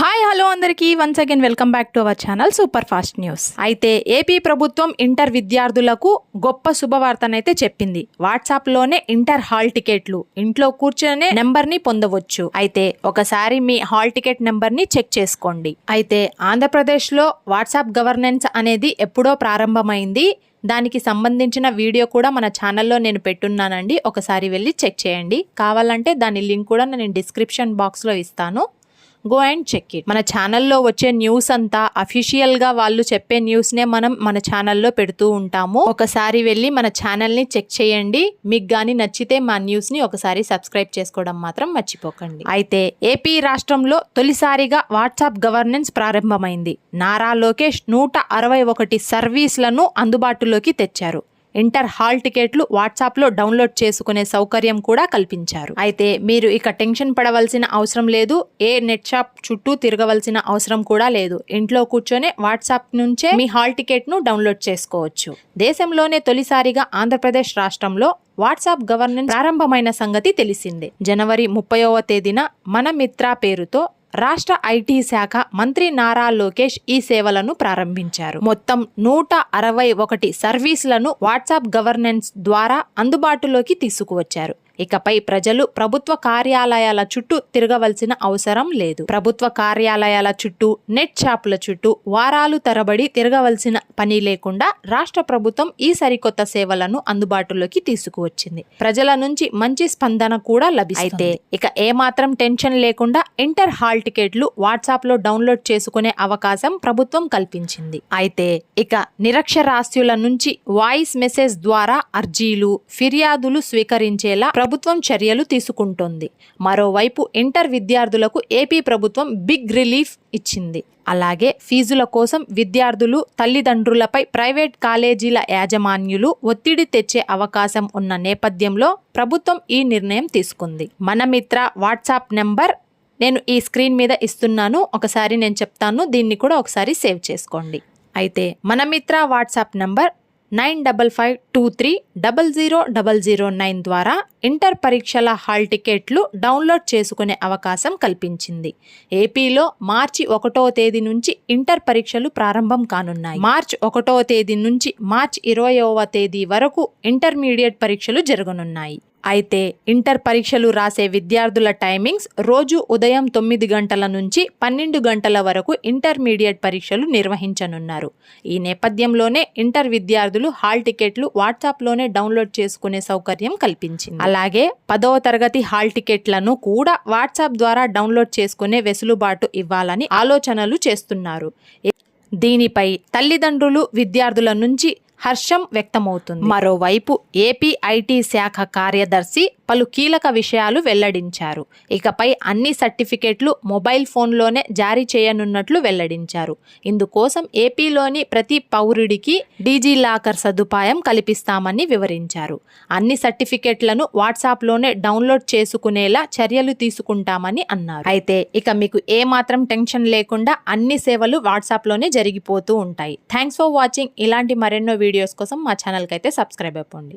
Hi hello అందరికీ. Once again welcome back to our channel super fast news అయితే AP ప్రభుత్వం inter విద్యార్థులకు గొప్ప శుభవార్తనైతే చెప్పింది. వాట్సాప్లోనే ఇంటర్ హాల్ టికెట్లు. ఇంట్లో కూర్చొనే నెంబర్ని పొందవచ్చు. అయితే ఒకసారి మీ హాల్ టికెట్ నెంబర్ని చెక్ చేసుకోండి. అయితే ఆంధ్రప్రదేశ్లో వాట్సాప్ గవర్నెన్స్ అనేది ఎప్పుడో ప్రారంభమైంది. దానికి సంబంధించిన వీడియో కూడా మన ఛానల్లో నేను పెట్టున్నానండి. ఒకసారి వెళ్ళి చెక్ చేయండి. కావాలంటే దాని లింక్ కూడా నేను డిస్క్రిప్షన్ బాక్స్లో ఇస్తాను. గో అండ్ చెక్ ఇట్ మన ఛానల్లో వచ్చే న్యూస్ అంతా అఫీషియల్గా వాళ్ళు చెప్పే న్యూస్ నే మనం మన ఛానల్లో పెడుతూ ఉంటాము. ఒకసారి వెళ్ళి మన ఛానల్ని చెక్ చేయండి. మీకు గాని నచ్చితే మా న్యూస్ని ఒకసారి సబ్స్క్రైబ్ చేసుకోవడం మాత్రం మర్చిపోకండి. అయితే ఏపీ రాష్ట్రంలో తొలిసారిగా వాట్సాప్ గవర్నెన్స్ ప్రారంభమైంది. నారా లోకేష్ నూట అరవై ఒకటి సర్వీస్లను అందుబాటులోకి తెచ్చారు. ఇంటర్ హాల్ టికెట్లు వాట్సాప్లో డౌన్లోడ్ చేసుకునే సౌకర్యం కూడా కల్పించారు. అయితే మీరు ఇక టెన్షన్ పడవలసిన అవసరం లేదు ఏ నెట్ షాప్ చుట్టూ తిరగవలసిన అవసరం కూడా లేదు. ఇంట్లో కూర్చొనే వాట్సాప్ నుంచే మీ హాల్ టికెట్ను డౌన్లోడ్ చేసుకోవచ్చు. దేశంలోనే తొలిసారిగా ఆంధ్రప్రదేశ్ రాష్ట్రంలో వాట్సాప్ గవర్నెన్స్ ప్రారంభమైన సంగతి తెలిసిందే. జనవరి ముప్పైవ తేదీన మన మిత్ర పేరుతో రాష్ట్ర ఐటీ శాఖ మంత్రి నారా లోకేష్ ఈ సేవలను ప్రారంభించారు. మొత్తం నూట అరవై ఒకటి సర్వీసులను వాట్సాప్ గవర్నెన్స్ ద్వారా అందుబాటులోకి తీసుకువచ్చారు. ఇకపై ప్రజలు ప్రభుత్వ కార్యాలయాల చుట్టూ తిరగవలసిన అవసరం లేదు. ప్రభుత్వ కార్యాలయాల చుట్టూ నెట్ షాపుల చుట్టూ వారాలు తరబడి తిరగవలసిన పని లేకుండా రాష్ట్ర ప్రభుత్వం ఈ సరికొత్త సేవలను అందుబాటులోకి తీసుకువచ్చింది. ప్రజల నుంచి మంచి స్పందన కూడా లభిస్తుంది. అయితే ఇక ఏమాత్రం టెన్షన్ లేకుండా ఇంటర్ హాల్ టికెట్లు వాట్సాప్లో డౌన్లోడ్ చేసుకునే అవకాశం ప్రభుత్వం కల్పించింది. అయితే ఇక నిరక్షరాస్యుల నుంచి వాయిస్ మెసేజ్ ద్వారా అర్జీలు ఫిర్యాదులు స్వీకరించేలా ప్రభుత్వం ప్రభుత్వం చర్యలు తీసుకుంటోంది. మరోవైపు ఇంటర్ విద్యార్థులకు ఏపీ ప్రభుత్వం బిగ్ రిలీఫ్ ఇచ్చింది. అలాగే ఫీజుల కోసం విద్యార్థులు తల్లిదండ్రులపై ప్రైవేట్ కాలేజీల యాజమాన్యులు ఒత్తిడి తెచ్చే అవకాశం ఉన్న నేపథ్యంలో ప్రభుత్వం ఈ నిర్ణయం తీసుకుంది. మన మిత్ర వాట్సాప్ నెంబర్ నేను ఈ స్క్రీన్ మీద ఇస్తున్నాను. ఒకసారి నేను చెప్తాను. దీన్ని కూడా ఒకసారి సేవ్ చేసుకోండి. అయితే మన Mitra WhatsApp number nine double five two three double zero double zero nine ద్వారా ఇంటర్ పరీక్షల హాల్ టికెట్లు డౌన్లోడ్ చేసుకునే అవకాశం కల్పించింది. ఏపీలో మార్చి ఒకటో తేదీ నుంచి ఇంటర్ పరీక్షలు ప్రారంభం కానున్నాయి. మార్చ్ ఒకటో తేదీ నుంచి మార్చ్ ఇరవయవ తేదీ వరకు ఇంటర్మీడియట్ పరీక్షలు జరగనున్నాయి. అయితే ఇంటర్ పరీక్షలు రాసే విద్యార్థుల టైమింగ్స్ రోజు ఉదయం తొమ్మిది గంటల నుంచి పన్నెండు గంటల వరకు ఇంటర్మీడియట్ పరీక్షలు నిర్వహించనున్నారు. ఈ నేపథ్యంలోనే ఇంటర్ విద్యార్థులు హాల్ టికెట్లు వాట్సాప్లోనే డౌన్లోడ్ చేసుకునే సౌకర్యం కల్పించింది. అలాగే పదవ తరగతి హాల్ టికెట్లను కూడా వాట్సాప్ ద్వారా డౌన్లోడ్ చేసుకునే వెసులుబాటు ఇవ్వాలని ఆలోచనలు చేస్తున్నారు. దీనిపై తల్లిదండ్రులు విద్యార్థుల నుంచి హర్షం వ్యక్తమవుతుంది. మరోవైపు ఏపీ ఐటీ శాఖ కార్యదర్శి పలు కీలక విషయాలు వెల్లడించారు. ఇకపై అన్ని సర్టిఫికెట్లు మొబైల్ ఫోన్లోనే జారీ చేయనున్నట్లు వెల్లడించారు. ఇందుకోసం ఏపీలోని ప్రతి పౌరుడికి డీజీ లాకర్ సదుపాయం కల్పిస్తామని వివరించారు. అన్ని సర్టిఫికెట్లను వాట్సాప్లోనే డౌన్లోడ్ చేసుకునేలా చర్యలు తీసుకుంటామని అన్నారు. అయితే ఇక మీకు ఏమాత్రం టెన్షన్ లేకుండా అన్ని సేవలు వాట్సాప్లోనే జరిగిపోతూ ఉంటాయి. Thanks for watching. ఇలాంటి మరెన్నో వీడియో వీడియోస్ కోసం మా ఛానల్కి అయితే సబ్స్క్రైబ్ అయిపోండి.